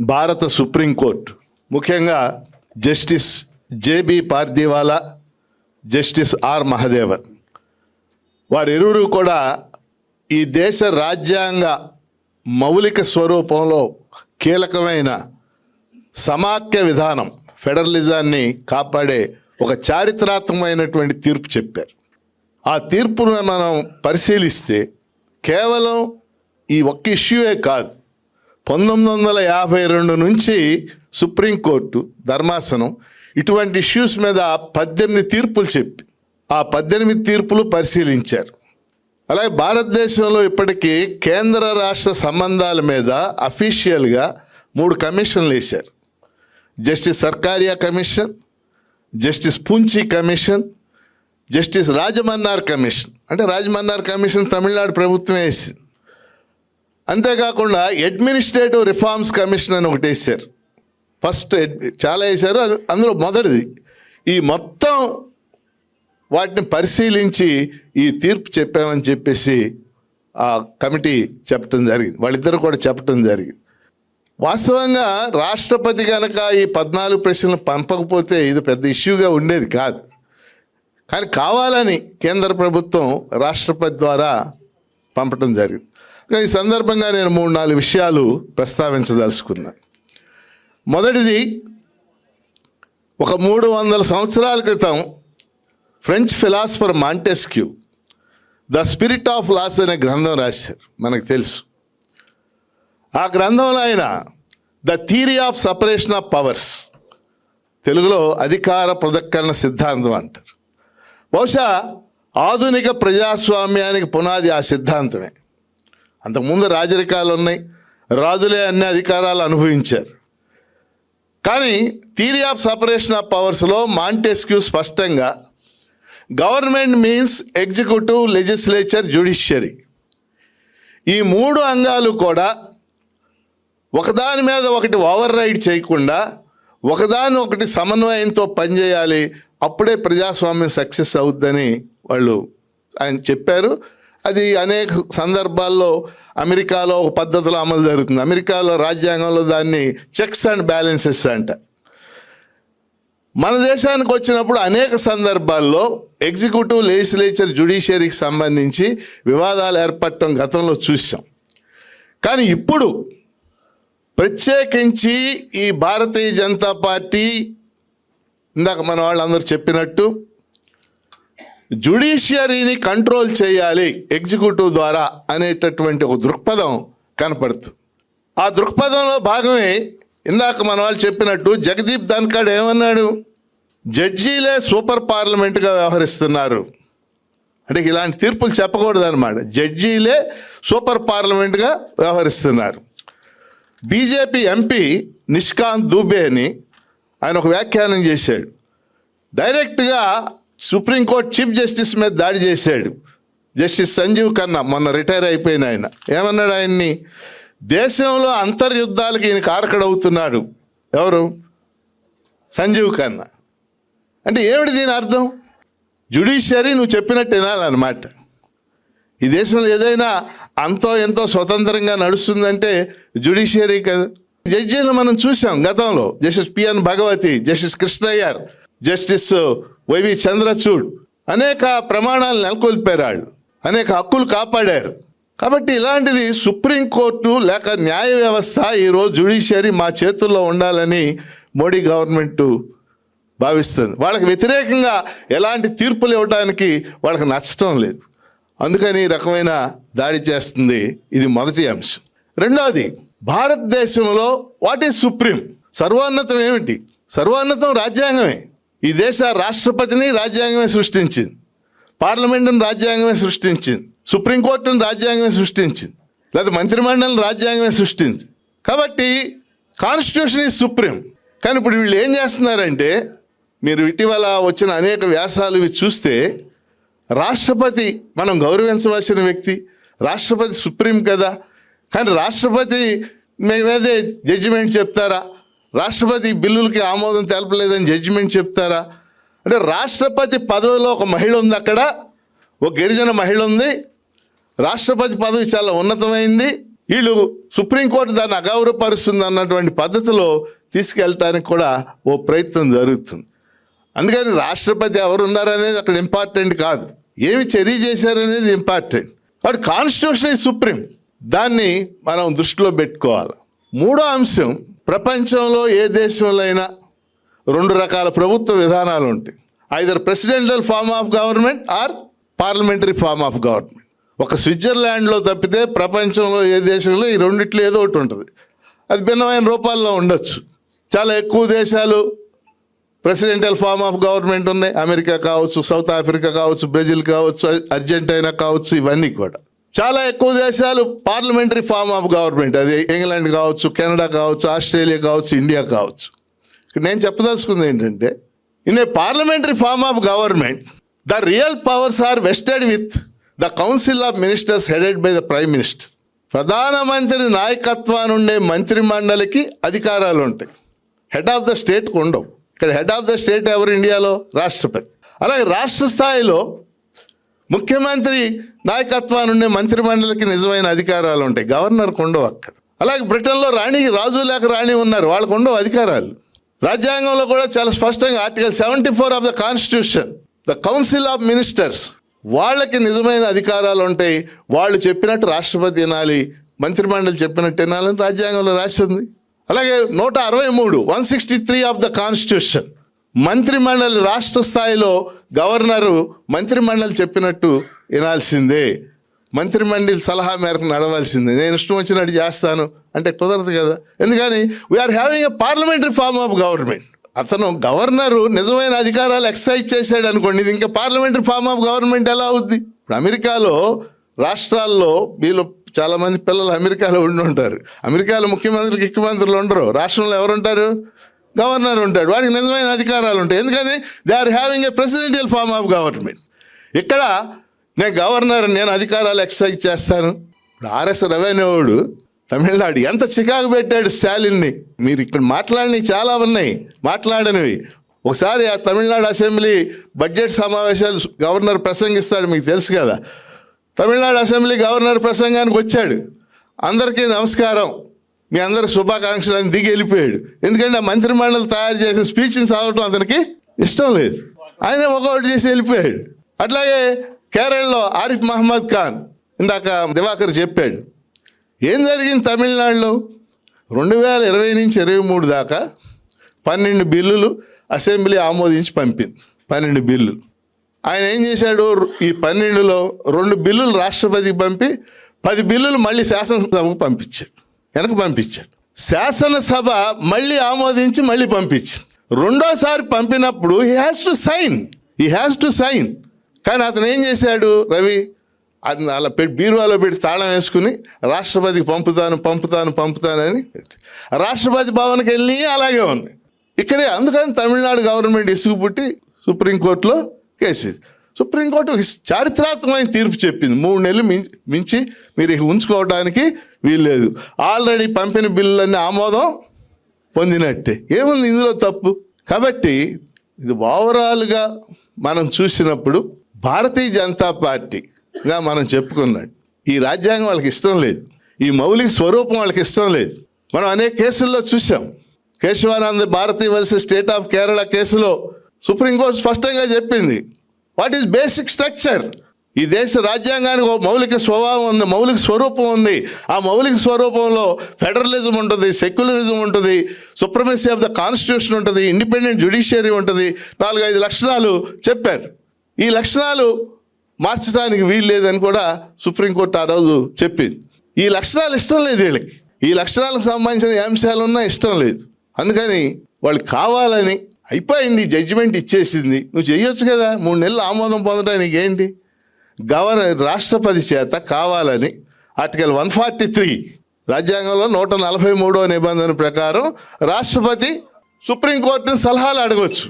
భారత సుప్రీంకోర్టు ముఖ్యంగా justice J B Pardiwala justice R Mahadevan. వారిరువురు కూడా ఈ దేశ రాజ్యాంగ మౌలిక స్వరూపంలో కీలకమైన సమాఖ్య విధానం ఫెడరలిజాన్ని కాపాడే ఒక చారిత్రాత్మకమైనటువంటి తీర్పు చెప్పారు. ఆ తీర్పును మనం పరిశీలిస్తే కేవలం ఈ ఒక్క ఇష్యూయే కాదు పంతొమ్మిది వందల యాభై రెండు నుంచి సుప్రీంకోర్టు ధర్మాసనం ఇటువంటి ఇష్యూస్ మీద పద్దెనిమిది తీర్పులు చెప్పి ఆ పద్దెనిమిది తీర్పులు పరిశీలించారు. అలాగే భారతదేశంలో ఇప్పటికీ కేంద్ర రాష్ట్ర సంబంధాల మీద అఫీషియల్గా మూడు కమిషన్లు వేశారు. Justice Sarkaria commission justice Punchhi commission justice Rajamannar commission. అంటే రాజమన్నార్ కమిషన్ తమిళనాడు ప్రభుత్వం వేసింది. అంతేకాకుండా అడ్మినిస్ట్రేటివ్ రిఫార్మ్స్ కమిషన్ అని ఒకటి వేశారు. ఫస్ట్ చాలా వేశారు. అందులో మొదటిది. ఈ మొత్తం వాటిని పరిశీలించి ఈ తీర్పు చెప్పామని చెప్పేసి ఆ కమిటీ చెప్పడం జరిగింది. వాళ్ళిద్దరు కూడా చెప్పడం జరిగింది. వాస్తవంగా రాష్ట్రపతి కనుక ఈ పద్నాలుగు ప్రశ్నలు పంపకపోతే ఇది పెద్ద ఇష్యూగా ఉండేది కాదు. కానీ కావాలని కేంద్ర ప్రభుత్వం రాష్ట్రపతి ద్వారా పంపడం జరిగింది. ఈ సందర్భంగా నేను మూడు నాలుగు విషయాలు ప్రస్తావించదలుచుకున్నా. మొదటిది ఒక మూడు వందల సంవత్సరాల క్రితం French philosopher Montesquieu the spirit of laws అనే గ్రంథం రాశారు మనకు తెలుసు. ఆ గ్రంథంలో ఆయన the theory of separation of powers తెలుగులో అధికార ప్రదక్కరణ సిద్ధాంతం అంటారు. బహుశా ఆధునిక ప్రజాస్వామ్యానికి పునాది ఆ సిద్ధాంతమే. అంతకుముందు రాజరికాలు ఉన్నాయి రాజులే అన్ని అధికారాలు అనుభవించారు. కానీ థీరీ ఆఫ్ సపరేషన్ ఆఫ్ పవర్స్లో మాంటెస్క్యూ స్పష్టంగా government means executive legislature judiciary ఈ మూడు అంగాలు కూడా ఒకదాని మీద ఒకటి ఓవర్ రైడ్ చేయకుండా ఒకదాని ఒకటి సమన్వయంతో పనిచేయాలి. అప్పుడే ప్రజాస్వామ్యం సక్సెస్ అవుద్దని వాళ్ళు ఆయన చెప్పారు. అది అనేక సందర్భాల్లో అమెరికాలో ఒక పద్ధతిలో అమలు జరుగుతుంది. అమెరికాలో రాజ్యాంగంలో దాన్ని చెక్స్ అండ్ బ్యాలెన్సెస్ అంట. మన దేశానికి వచ్చినప్పుడు అనేక సందర్భాల్లో ఎగ్జిక్యూటివ్ లెజిస్లేచర్ జ్యుడిషియరీకి సంబంధించి వివాదాలు ఏర్పడటం గతంలో చూసాం. కానీ ఇప్పుడు ప్రత్యేకించి ఈ భారతీయ జనతా పార్టీ ఇందాక మన వాళ్ళందరూ చెప్పినట్టు జ్యుడిషియరీని కంట్రోల్ చేయాలి ఎగ్జిక్యూటివ్ ద్వారా అనేటటువంటి ఒక దృక్పథం కనపడుతుంది ఆ దృక్పథంలో భాగమే ఇందాక మన వాళ్ళు చెప్పినట్టు జగదీప్ ధన్ఖడ్ ఏమన్నాడు? జడ్జీలే సూపర్ పార్లమెంట్గా వ్యవహరిస్తున్నారు. అంటే ఇలాంటి తీర్పులు చెప్పకూడదు అనమాట జడ్జీలే సూపర్ పార్లమెంట్గా వ్యవహరిస్తున్నారు. బీజేపీ ఎంపీ నిష్కాంత్ దూబే అని ఆయన ఒక వ్యాఖ్యానం చేశాడు. డైరెక్ట్గా సుప్రీంకోర్టు చీఫ్ జస్టిస్ మీద దాడి చేశాడు. జస్టిస్ సంజీవ్ ఖన్నా మొన్న రిటైర్ అయిపోయిన ఆయన. ఏమన్నాడు ఆయన్ని? దేశంలో అంతర్యుద్ధాలకు ఈయన కారకడవుతున్నాడు. ఎవరు? సంజీవ్ ఖన్నా. అంటే ఏమిటి దీని అర్థం? జ్యుడిషియరీ నువ్వు చెప్పినట్టు వినాలన్నమాట. ఈ దేశంలో ఏదైనా అంతో ఎంతో స్వతంత్రంగా నడుస్తుందంటే జ్యుడిషియరీ కదా. జడ్జీలు మనం చూసాం గతంలో. Justice P N Bhagwati justice Krishna Iyer. Justice Y V Chandrachud అనేక ప్రమాణాలు నెలకొల్పారు. వాళ్ళు అనేక హక్కులు కాపాడారు. కాబట్టి ఇలాంటిది సుప్రీంకోర్టు లేక న్యాయ వ్యవస్థ ఈరోజు జ్యుడిషియరీ మా చేతుల్లో ఉండాలని మోడీ గవర్నమెంట్ భావిస్తుంది. వాళ్ళకి వ్యతిరేకంగా ఎలాంటి తీర్పులు ఇవ్వడానికి వాళ్ళకి నచ్చటం లేదు. అందుకని ఈ రకమైన దాడి చేస్తుంది. ఇది మొదటి అంశం. రెండవది భారతదేశంలో వాట్ ఈజ్ సుప్రీం? సర్వోన్నతం ఏమిటి? సర్వోన్నతం రాజ్యాంగమే. ఈ దేశ రాష్ట్రపతిని రాజ్యాంగమే సృష్టించింది. పార్లమెంటును రాజ్యాంగమే సృష్టించింది. సుప్రీంకోర్టును రాజ్యాంగమే సృష్టించింది. లేదా మంత్రిమండలిని రాజ్యాంగమే సృష్టించింది. కాబట్టి కాన్స్టిట్యూషన్ ఈజ్ సుప్రీం. కానీ ఇప్పుడు వీళ్ళు ఏం చేస్తున్నారంటే మీరు ఇటీవల వచ్చిన అనేక వ్యాసాలు ఇవి చూస్తే రాష్ట్రపతి మనం గౌరవించవలసిన వ్యక్తి రాష్ట్రపతి సుప్రీం కదా. కానీ రాష్ట్రపతి మేమేదే జడ్జిమెంట్ చెప్తారా? రాష్ట్రపతి బిల్లులకి ఆమోదం తెలపలేదని జడ్జిమెంట్ చెప్తారా? అంటే రాష్ట్రపతి పదవిలో ఒక మహిళ ఉంది అక్కడ ఒక గిరిజన మహిళ ఉంది రాష్ట్రపతి పదవి చాలా ఉన్నతమైంది వీళ్ళు సుప్రీంకోర్టు దాన్ని అగౌరవపరుస్తుంది అన్నటువంటి పద్ధతిలో తీసుకెళ్ళటానికి కూడా ఓ ప్రయత్నం జరుగుతుంది. అందుకని రాష్ట్రపతి ఎవరు ఉన్నారనేది అక్కడ ఇంపార్టెంట్ కాదు. ఏమి చర్య చేశారనేది ఇంపార్టెంట్ కాబట్టి కాన్స్టిట్యూషన్ ఈ సుప్రీం దాన్ని మనం దృష్టిలో పెట్టుకోవాలి. మూడో అంశం ప్రపంచంలో ఏ దేశంలో అయినా రెండు రకాల ప్రభుత్వ విధానాలు ఉంటాయి. Either presidential form of government or parliamentary form of government ఒక స్విట్జర్లాండ్లో తప్పితే ప్రపంచంలో ఏ దేశంలో ఈ రెండిట్లో ఏదో ఒకటి ఉంటుంది. అది భిన్నమైన రూపాల్లో ఉండొచ్చు. చాలా ఎక్కువ దేశాలు ప్రెసిడెంటల్ ఫార్మ్ ఆఫ్ గవర్నమెంట్ ఉన్నాయి. అమెరికా కావచ్చు సౌత్ ఆఫ్రికా కావచ్చు బ్రెజిల్ కావచ్చు అర్జెంటీనా కావచ్చు ఇవన్నీ కూడా. చాలా ఎక్కువ దేశాలు పార్లమెంటరీ ఫార్మ్ ఆఫ్ గవర్నమెంట్. అది ఇంగ్లాండ్ కావచ్చు కెనడా కావచ్చు ఆస్ట్రేలియా కావచ్చు ఇండియా కావచ్చు. నేను చెప్పదలుచుకుంది ఏంటంటే in a parliamentary form of government the real powers are vested with the council of ministers headed by the prime minister ప్రధానమంత్రి నాయకత్వాన్ని ఉండే మంత్రి మండలికి అధికారాలు ఉంటాయి. హెడ్ ఆఫ్ ద స్టేట్కి ఉండవు. ఇక్కడ హెడ్ ఆఫ్ ద స్టేట్ ఎవరు? ఇండియాలో రాష్ట్రపతి. అలాగే రాష్ట్ర స్థాయిలో ముఖ్యమంత్రి నాయకత్వాన్ని ఉండే మంత్రి మండలికి నిజమైన అధికారాలు ఉంటాయి. గవర్నర్కు ఉండవు అక్కడ. అలాగే బ్రిటన్లో రాణి రాజు లేక రాణి ఉన్నారు. వాళ్ళకు ఉండవు అధికారాలు. రాజ్యాంగంలో కూడా చాలా స్పష్టంగా article seventy four of the constitution the council of ministers వాళ్ళకి నిజమైన అధికారాలు ఉంటాయి. వాళ్ళు చెప్పినట్టు రాష్ట్రపతి వినాలి మంత్రిమండలి చెప్పినట్టు వినాలని రాజ్యాంగంలో రాసి ఉంది అలాగే నూట అరవై మూడు one sixty three of the constitution మంత్రిమండలి రాష్ట్ర స్థాయిలో గవర్నరు మంత్రిమండలి చెప్పినట్టు వినాల్సిందే. మంత్రిమండలి సలహా మేరకు నడవాల్సిందే. నేను ఇష్టం వచ్చినట్టు చేస్తాను. అంటే కుదరదు కదా. ఎందుకని? We are having a parliamentary form of government అతను గవర్నరు నిజమైన అధికారాలు ఎక్సైజ్ చేశాడు అనుకోండి. ఇది ఇంకా పార్లమెంటరీ ఫార్మ్ ఆఫ్ గవర్నమెంట్ ఎలా అవుద్ది? ఇప్పుడు అమెరికాలో రాష్ట్రాల్లో వీళ్ళు చాలామంది పిల్లలు అమెరికాలో ఉండి ఉంటారు. అమెరికాలో ముఖ్యమంత్రికి మంత్రులు ఉండరు. రాష్ట్రంలో ఎవరుంటారు గవర్నర్ ఉంటాడు. వాడికి నిజమైన అధికారాలు ఉంటాయి. ఎందుకని? They are having a presidential form of government ఇక్కడ నేను గవర్నర్ నేను అధికారాలు ఎక్సర్సైజ్ చేస్తాను. ఇప్పుడు ఆర్ఎస్ రెవెన్యూడు తమిళనాడు. ఎంత చికాకు పెట్టాడు స్టాలిన్ని. మీరు ఇక్కడ మాట్లాడినవి చాలా ఉన్నాయి. మాట్లాడనివి. ఒకసారి ఆ తమిళనాడు అసెంబ్లీ బడ్జెట్ సమావేశాలు గవర్నర్ ప్రసంగిస్తాడు. మీకు తెలుసు కదా. తమిళనాడు అసెంబ్లీ గవర్నర్ ప్రసంగానికి వచ్చాడు. అందరికీ నమస్కారం. మీ అందరు శుభాకాంక్షలు అని దిగి వెళ్ళిపోయాడు. ఎందుకంటే ఆ మంత్రిమండలి తయారు చేసిన స్పీచ్ని చదవటం అతనికి ఇష్టం లేదు. ఆయన ఒకటి చేసి వెళ్ళిపోయాడు. అట్లాగే కేరళలో ఆరిఫ్ మహమ్మద్ ఖాన్ ఇందాక దివాకర్ చెప్పాడు. ఏం జరిగింది తమిళనాడులో? రెండు వేల ఇరవై నుంచి ఇరవై మూడు దాకా పన్నెండు బిల్లులు అసెంబ్లీ ఆమోదించి పంపింది. పన్నెండు బిల్లులు ఆయన ఏం చేశాడు? ఈ పన్నెండులో రెండు బిల్లులు రాష్ట్రపతికి పంపి పది బిల్లులు మళ్ళీ శాసనసభకు పంపించాడు. వెనక పంపించాడు. శాసనసభ మళ్ళీ ఆమోదించి మళ్ళీ పంపించింది. రెండోసారి పంపినప్పుడు he has to sign he has to sign కానీ అతను ఏం చేశాడు రవి? అది అలా పెట్టి బీరువాలో పెట్టి తాళం వేసుకుని రాష్ట్రపతికి పంపుతాను పంపుతాను పంపుతానని రాష్ట్రపతి భవన్కి వెళ్ళి అలాగే ఉంది. ఇక్కడే అందుకని తమిళనాడు గవర్నమెంట్ ఇసుగు పుట్టి సుప్రీంకోర్టులో కేసు. సుప్రీంకోర్టు చారిత్రాత్మకమైన తీర్పు చెప్పింది. మూడు నెలలు మించి మీరు ఉంచుకోవడానికి వీల్లేదు. ఆల్రెడీ పంపిన బిల్లులన్నీ ఆమోదం పొందినట్టే. ఏముంది ఇందులో తప్పు? కాబట్టి ఇది ఓవరాల్గా మనం చూసినప్పుడు భారతీయ జనతా పార్టీగా మనం చెప్పుకున్నట్టు ఈ రాజ్యాంగం వాళ్ళకి ఇష్టం లేదు. ఈ మౌలిక స్వరూపం వాళ్ళకి ఇష్టం లేదు. మనం అనేక కేసుల్లో చూసాం Kesavanand Bharatiya versus state of Kerala కేసులో సుప్రీంకోర్టు స్పష్టంగా చెప్పింది. What is basic structure? ఈ దేశ రాజ్యాంగానికి ఒక మౌలిక స్వభావం ఉంది మౌలిక స్వరూపం ఉంది. ఆ మౌలిక స్వరూపంలో ఫెడరలిజం ఉంటుంది సెక్యులరిజం ఉంటుంది సుప్రమసీ ఆఫ్ ద కాన్స్టిట్యూషన్ ఉంటుంది ఇండిపెండెంట్ జ్యుడిషియరీ ఉంటుంది. నాలుగైదు లక్షణాలు చెప్పారు. ఈ లక్షణాలు మార్చడానికి వీలు లేదని కూడా సుప్రీంకోర్టు ఆ రోజు చెప్పింది. ఈ లక్షణాలు ఇష్టం లేదు వీళ్ళకి. ఈ లక్షణాలకు సంబంధించిన అంశాలు ఉన్నా ఇష్టం లేదు. అందుకని వాళ్ళు కావాలని అయిపోయింది జడ్జిమెంట్ ఇచ్చేసింది. నువ్వు చేయొచ్చు కదా మూడు నెలలు ఆమోదం పొందడానికి ఏంటి? గవర్నర్ రాష్ట్రపతి చేత కావాలని ఆర్టికల్ వన్ ఫార్టీ త్రీ రాజ్యాంగంలో నూట నలభై మూడో నిబంధన ప్రకారం రాష్ట్రపతి సుప్రీంకోర్టుని సలహాలు అడగవచ్చు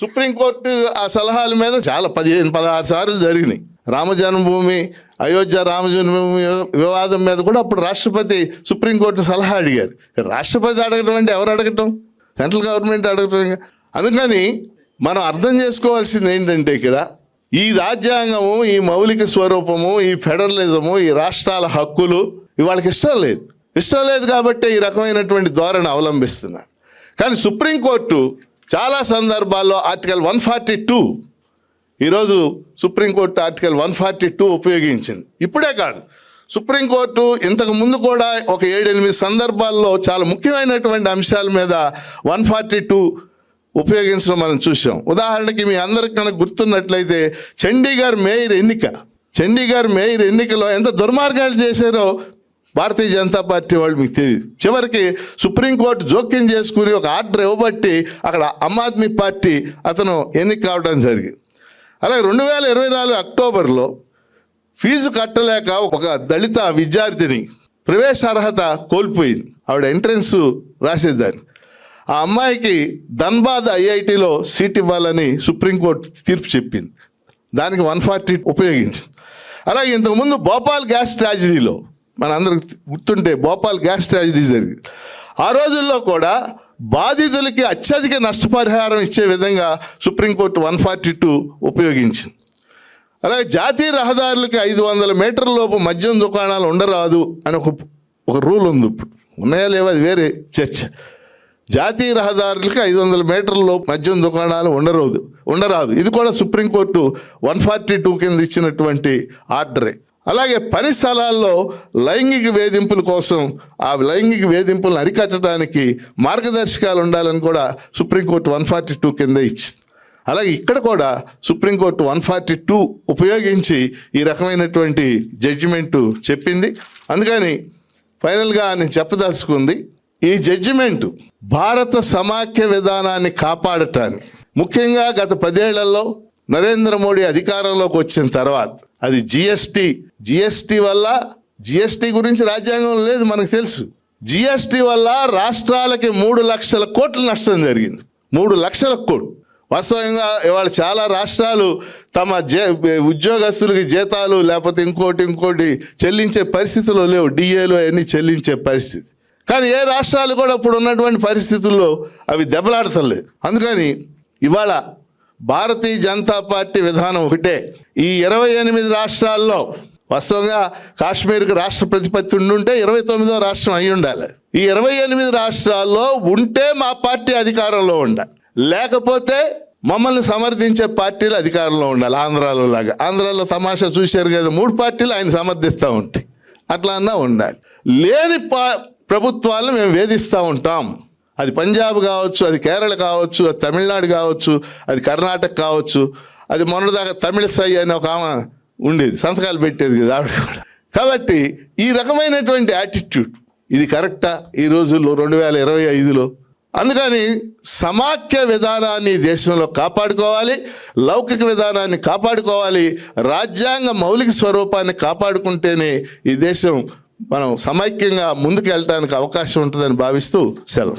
సుప్రీంకోర్టు ఆ సలహాల మీద చాలా పదిహేను పదహారు సార్లు జరిగినాయి. రామ జన్మభూమి అయోధ్య రామ జన్మభూమి వివాదం మీద కూడా అప్పుడు రాష్ట్రపతి సుప్రీంకోర్టు సలహా అడిగారు. రాష్ట్రపతి అడగటం అంటే ఎవరు అడగటం? సెంట్రల్ గవర్నమెంట్ అడగటం అందుకని మనం అర్థం చేసుకోవాల్సింది ఏంటంటే ఇక్కడ ఈ రాజ్యాంగము ఈ మౌలిక స్వరూపము ఈ ఫెడరలిజము ఈ రాష్ట్రాల హక్కులు ఇవాళకి ఇష్టం లేదు. ఇష్టం లేదు కాబట్టి ఈ రకమైనటువంటి ధోరణి అవలంబిస్తున్నారు. కానీ సుప్రీంకోర్టు చాలా సందర్భాల్లో ఆర్టికల్ వన్ ఫార్టీ టూ ఈరోజు supreme court article one forty two ఉపయోగించింది. ఇప్పుడే కాదు. సుప్రీంకోర్టు ఇంతకు ముందు కూడా ఒక ఏడెనిమిది సందర్భాల్లో చాలా ముఖ్యమైనటువంటి అంశాల మీద వన్ ఫార్టీ టూ ఉపయోగించడం మనం చూసాం ఉదాహరణకి మీ అందరికి కనుక గుర్తున్నట్లయితే చండీగఢ్ మేయర్ ఎన్నిక. చండీగఢ్ మేయర్ ఎన్నికలో ఎంత దుర్మార్గాలు చేశారో భారతీయ జనతా పార్టీ వాళ్ళు మీకు తెలియదు చివరికి సుప్రీంకోర్టు జోక్యం చేసుకుని ఒక ఆర్డర్ ఇవ్వబట్టి అక్కడ ఆమ్ ఆద్మీ పార్టీ అతను ఎన్నిక కావడం జరిగింది. అలాగే రెండు వేల ఇరవై నాలుగు అక్టోబర్లో ఫీజు కట్టలేక ఒక దళిత విద్యార్థిని ప్రవేశ అర్హత కోల్పోయింది. ఆవిడ ఎంట్రన్స్ రాసేదాన్ని ఆ అమ్మాయికి ధన్బాద్ ఐఐటిలో సీట్ ఇవ్వాలని సుప్రీంకోర్టు తీర్పు చెప్పింది. దానికి వన్ ఫార్టీ ఉపయోగించింది. అలాగే ఇంతకుముందు భోపాల్ గ్యాస్ ట్రాజడీలో మనందరికి గుర్తుంటే భోపాల్ గ్యాస్ ట్రాజడీ జరిగింది. ఆ రోజుల్లో కూడా బాధితులకి అత్యధిక నష్టపరిహారం ఇచ్చే విధంగా supreme court one forty two ఉపయోగించింది. అలాగే జాతీయ రహదారులకి ఐదు వందల మీటర్ల లోపు మద్యం దుకాణాలు ఉండరాదు అని ఒక ఒక రూల్ ఉంది ఇప్పుడు. ఉన్నాయా లేవా? అది వేరే చర్చ. జాతీయ రహదారులకి ఐదు వందల మీటర్ల మద్యం దుకాణాలు ఉండరాదు ఉండరాదు. ఇది కూడా సుప్రీంకోర్టు వన్ ఫార్టీ టూ కింద ఇచ్చినటువంటి ఆర్డరే. అలాగే పని స్థలాల్లో లైంగిక వేధింపుల కోసం ఆ లైంగిక వేధింపులను అరికట్టడానికి మార్గదర్శకాలు ఉండాలని కూడా సుప్రీంకోర్టు వన్ ఫార్టీ టూ కింద ఇచ్చింది. అలాగే ఇక్కడ కూడా సుప్రీంకోర్టు వన్ ఫార్టీ టూ ఉపయోగించి ఈ రకమైనటువంటి జడ్జిమెంటు చెప్పింది. అందుకని ఫైనల్గా నేను చెప్పదలుచుకుంది ఈ జడ్జిమెంటు భారత సమాఖ్య విధానాన్ని కాపాడటానికి. ముఖ్యంగా గత పదేళ్ళలో నరేంద్ర మోడీ అధికారంలోకి వచ్చిన తర్వాత అది జిఎస్టి. జిఎస్టి వల్ల జిఎస్టి గురించి రాజ్యాంగం లేదు మనకు తెలుసు. జిఎస్టి వల్ల రాష్ట్రాలకి మూడు లక్షల కోట్ల నష్టం జరిగింది. మూడు లక్షల కోట్లు. వాస్తవంగా ఇవాళ చాలా రాష్ట్రాలు తమ జే ఉద్యోగస్తులకి జీతాలు లేకపోతే ఇంకోటి ఇంకోటి చెల్లించే పరిస్థితులు లేవు. డిఏలు అవన్నీ చెల్లించే పరిస్థితి. కానీ ఏ రాష్ట్రాలు కూడా ఇప్పుడు ఉన్నటువంటి పరిస్థితుల్లో అవి దెబ్బలాడతలేదు అందుకని ఇవాళ భారతీయ జనతా పార్టీ విధానం ఒకటే. ఈ ఇరవై ఎనిమిది రాష్ట్రాల్లో వాస్తవంగా కాశ్మీర్కి రాష్ట్ర ప్రతిపత్తి ఉండుంటే ఇరవై తొమ్మిదో రాష్ట్రం అయి ఉండాలి. ఈ ఇరవై ఎనిమిది రాష్ట్రాల్లో ఉంటే మా పార్టీ అధికారంలో ఉండాలి. లేకపోతే మమ్మల్ని సమర్థించే పార్టీలు అధికారంలో ఉండాలి ఆంధ్రాలో లాగా. ఆంధ్రాలో తమాషా చూశారు కదా మూడు పార్టీలు ఆయన సమర్థిస్తూ ఉంటాయి అట్లా అన్నా ఉండాలి. లేని పా ప్రభుత్వాలను మేము వేధిస్తూ ఉంటాం. అది పంజాబ్ కావచ్చు అది కేరళ కావచ్చు అది తమిళనాడు కావచ్చు అది కర్ణాటక కావచ్చు అది మొన్నటిదాకా తమిళ సై అని ఒక ఆమె ఉండేది సంతకాలు పెట్టేది కదా ఆవిడ కూడా. కాబట్టి ఈ రకమైనటువంటి యాటిట్యూడ్ ఇది కరెక్టా ఈ రోజుల్లో రెండు వేల ఇరవై ఐదులో. అందుకని సమాఖ్య విధానాన్ని దేశంలో కాపాడుకోవాలి లౌకిక విధానాన్ని కాపాడుకోవాలి రాజ్యాంగ మౌలిక స్వరూపాన్ని కాపాడుకుంటేనే ఈ దేశం మనం సమైక్యంగా ముందుకు వెళ్ళడానికి అవకాశం ఉంటుందని భావిస్తూ సెలవు.